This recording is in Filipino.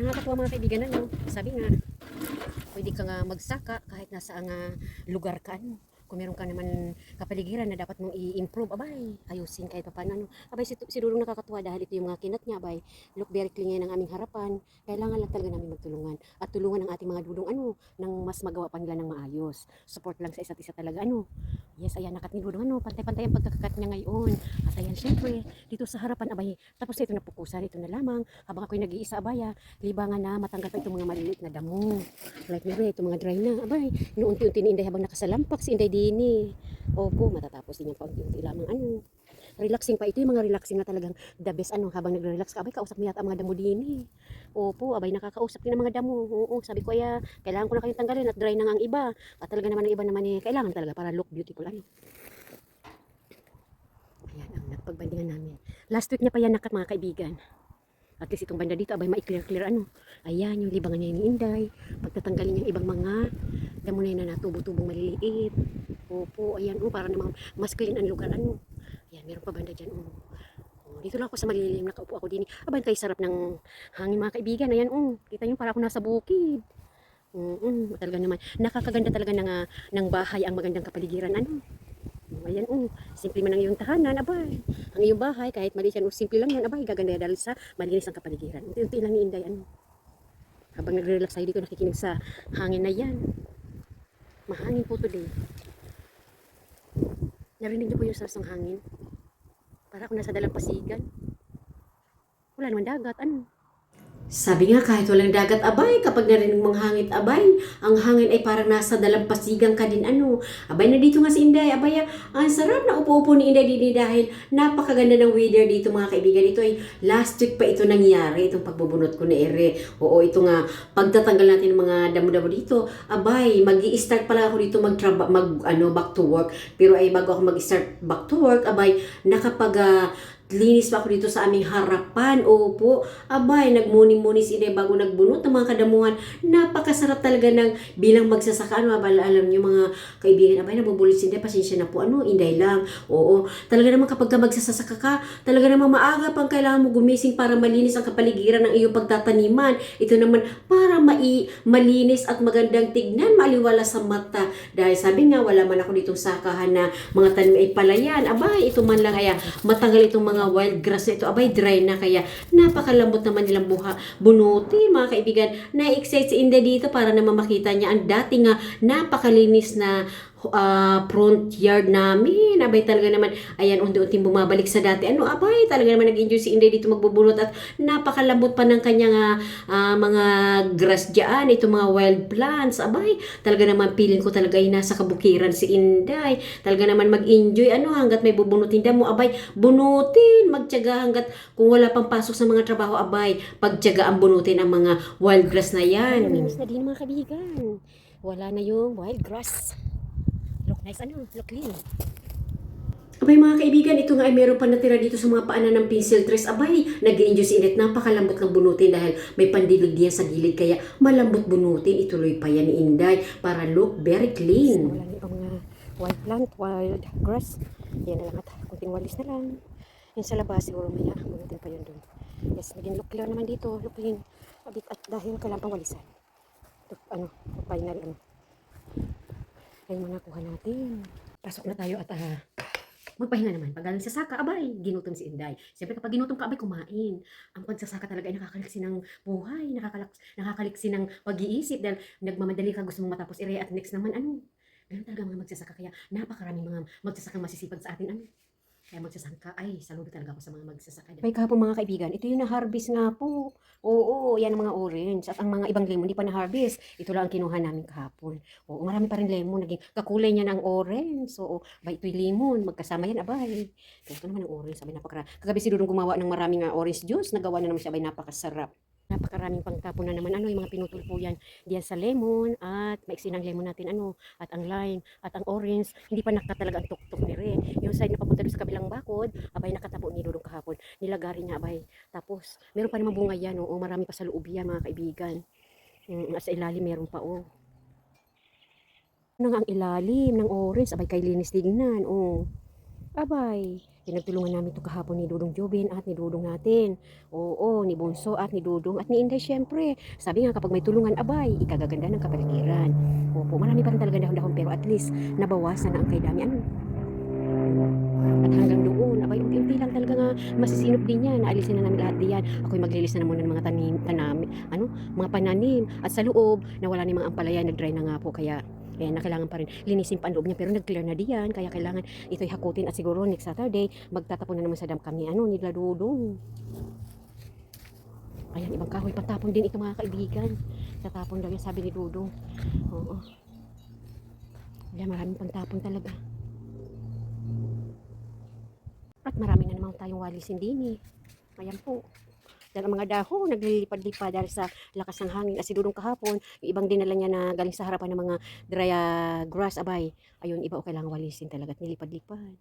Nakakatuwa mga kaibigan, ano? Sabi nga, pwede ka nga magsaka kahit nasa nga lugar ka, ano? Kung meron ka naman kapaligiran na dapat mong i-improve, abay, ayusin kahit pa paano, ano? Abay, si, si nakakatuwa dahil ito yung mga kinat niya, abay, look very clean ang aming harapan. Kailangan lang talaga namin magtulungan. At tulungan ang ating mga dudong, ano, nang mas magawa pa nila ng maayos. Support lang sa isa't isa talaga, ano? Yes, ayan, nakat ni Dudong, ano, pantay-pantay ang pagkakakat niya ngayon. At ayan, syempre, dito sa harapan, abay, tapos ito na pupusan, ito na lamang. Habang ako'y nag-iisa, abaya, libangan na, matanggal itong mga maliliit na damo. Like, maybe, itong mga dry na, abay, inuunti-unti ni Inday habang nakasalampak si Inday Dini. Opo, matatapos din yung paunti-unti lamang, ano. Relaxing pa ito, yung mga relaxing na talagang the best, ano, habang nagre-relax ka, abay, kausap mo yata ang mga damo Dini. Opo, abay, nakakausap din ang mga damo. Oo, sabi ko, ay, kailangan ko na kayong tanggalin at dry na nga ang iba. At talaga naman ang iba naman eh, kailangan talaga para look beautiful, ano. Ayan ang nagpagbandingan namin. Last week niya pa yan nakat mga kaibigan. At least itong banda dito, abay ma-clear-clear ano. Ayan, yung libangan niya ni Inday. Pagtatanggalin yung ibang mga damo na yun na natubo-tubong maliliit. Opo, ayan, oh, para namang mas clean ang lugar, ano. Ayan, meron pa banda dyan, oh. Oh, Dito lang ako sa malilim, nakaupo ako din. Abay, kay sarap ng hangin mga kaibigan. Ayan, oh, kita niyo para ako nasa bukid. Mm, talaga naman. Nakakaganda talaga ng, ah, ng bahay ang magandang kapaligiran. Ano? Oh, Ayan, oh. Simple man ang iyong tahanan, abay. Ang iyong bahay, kahit maliit yan, o simple lang yan, abay. Gaganda dahil sa malinis ang kapaligiran. Unti-unti lang ni ano. Habang nagre-relax tayo dito, nakikinig sa hangin na yan. Mahangin po today. Narinig niyo po yung saras ng hangin? Para ako nasa dalampasigan. Wala naman dagat, ano. Sabi nga kahit walang dagat abay, kapag narinig mong hangit abay, ang hangin ay parang nasa dalampasigan ka din ano. Abay na dito nga si Inday, abay ah, ang sarap na upo-upo ni Inday dini dahil napakaganda ng weather dito mga kaibigan. Ito ay last week pa ito nangyari, itong pagbubunot ko na ere. Oo, ito nga, pagtatanggal natin ng mga damo-damo dito, abay, mag start pala ako dito magtraba, mag, ano, back to work. Pero ay bago ako mag-start back to work, abay, nakapag ah, linis pa ako dito sa aming harapan. Opo, abay, nagmuni-muni si Inday bago nagbunot ng mga kadamuhan. Napakasarap talaga ng bilang magsasaka. Ano, abay, alam niyo mga kaibigan, abay, nabubulit si Inday. Pasensya na po, ano, Inday lang. Oo, talaga naman kapag ka magsasaka ka, talaga naman maaga pang kailangan mo gumising para malinis ang kapaligiran ng iyong pagtataniman. Ito naman, para mai malinis at magandang tignan, maliwala sa mata. Dahil sabi nga, wala man ako ditong sakahan na mga tanim ay palayan. Abay, ito man lang kaya matagal itong mga wild grass na ito. Abay, dry na kaya napakalambot naman nilang buha. Bunuti, mga kaibigan. Na-excite si Inday dito para naman makita niya ang dating nga napakalinis na ah, front yard namin. Abay talaga naman, ayan, unti-unting bumabalik sa dati. Ano, abay, talaga naman nag-enjoy si Inday dito magbubunot at napakalambot pa ng kanyang ah, mga grass dyan, ito mga wild plants. Abay, talaga naman feeling ko talaga ay nasa kabukiran si Inday. Talaga naman mag-enjoy, ano, hanggat may bubunutin mo, abay, bunutin, magtyaga hanggat kung wala pang pasok sa mga trabaho, abay, pagtyaga ang bunutin ang mga wild grass na yan. Malinis na din mga kaibigan. Wala na yung wild grass. Nice, ano? Look clean. Abay mga kaibigan, ito nga ay meron pa natira dito sa mga paanan ng pencil trees. Abay, nag enjoy si Init. Napakalambot ng bunutin dahil may pandilig diyan sa gilid. Kaya malambot bunutin. Ituloy pa yan ni Inday para look very clean. Wala na ibang mga wild plant, wild grass. Yan na lang at kunting walis na lang. Yan sa labas, siguro maya, mabutin pa yun doon. Yes, naging look clear naman dito. Look clean. Abit at dahil kailangan pang walisan. Ito, ano, final, ano. Ayun mga nakuha natin. Pasok na tayo at ah, magpahinga naman. Pag galing sa saka, abay, ginutom si Inday. Siyempre kapag ginutom ka, abay, kumain. Ang pagsasaka talaga ay nakakaliksi ng buhay, nakakalaks, nakakaliksi ng pag-iisip dahil nagmamadali ka, gusto mong matapos ire at next naman, ano, ganun talaga mga magsasaka. Kaya napakaraming mga magsasakang masisipag sa atin, ano. Kaya magsasaka, ay, saludo talaga ako sa mga magsasaka. May kahapon mga kaibigan, ito yung na-harvest nga po. Oo, yan ang mga orange. At ang mga ibang lemon, hindi pa na-harvest. Ito lang ang kinuha namin kahapon. Oo, marami pa rin lemon. Naging kakulay niya ng orange. So, ba ito'y lemon. Magkasama yan, abay. Ito naman ang orange. Sabi, napakara. Kagabi si Dudong gumawa ng maraming ah, orange juice. Nagawa na naman siya, abay, napakasarap. Napakaraming pangtapon na naman. Ano, yung mga pinutol po yan. Diyan sa lemon at maiksi ng lemon natin. Ano, at ang lime, at ang orange. Hindi pa nakatalaga ang tuktok ni. Yung side na papunta sa kabilang bakod, abay, nakatabo ni Dudong kahapon. Nilagari niya, abay. Tapos, meron pa naman bunga yan. Oo, marami pa sa loob yan, mga kaibigan. Mm, sa ilalim, meron pa, oh. Nga ang ilalim ng orange? Abay, kay linis tignan, oh. Abay, Pinagtulungan namin ito kahapon ni Dudong Jobin at ni Dudong natin. Oo, ni Bunso at ni Dudong at ni Inday syempre. Sabi nga kapag may tulungan abay, ikagaganda ng kapaligiran. Opo, marami pa rin talaga dahon-dahon pero at least nabawasan na ang kay dami. Ano? At hanggang doon, abay, unti-unti lang talaga nga masisinop din yan. Naalisin na namin lahat diyan. Ako'y maglilis na muna ng mga tanim, tanami, ano, mga pananim. At sa loob, nawala ni mga ampalaya, nag-dry na nga po. Kaya, Ayan, na kailangan pa rin linisin pa ang loob niya. Pero nag-clear na diyan kaya kailangan ito'y hakutin at siguro next Saturday magtatapon na naman sa dam kami ano nila dudong ayan ibang kahoy. Patapon din ito mga kaibigan. Tatapon daw yan sabi ni Dudong oo. Ayan maraming pantapon talaga. At marami na naman tayong walisin din eh. Ayan po dahil ang mga dahon, naglilipad-lipad dahil sa lakas ng hangin. At sigurong kahapon, yung ibang dinala niya na galing sa harapan ng mga dry ah, grass abay. Ayun, iba o kailangang walisin talaga at nilipad-lipad.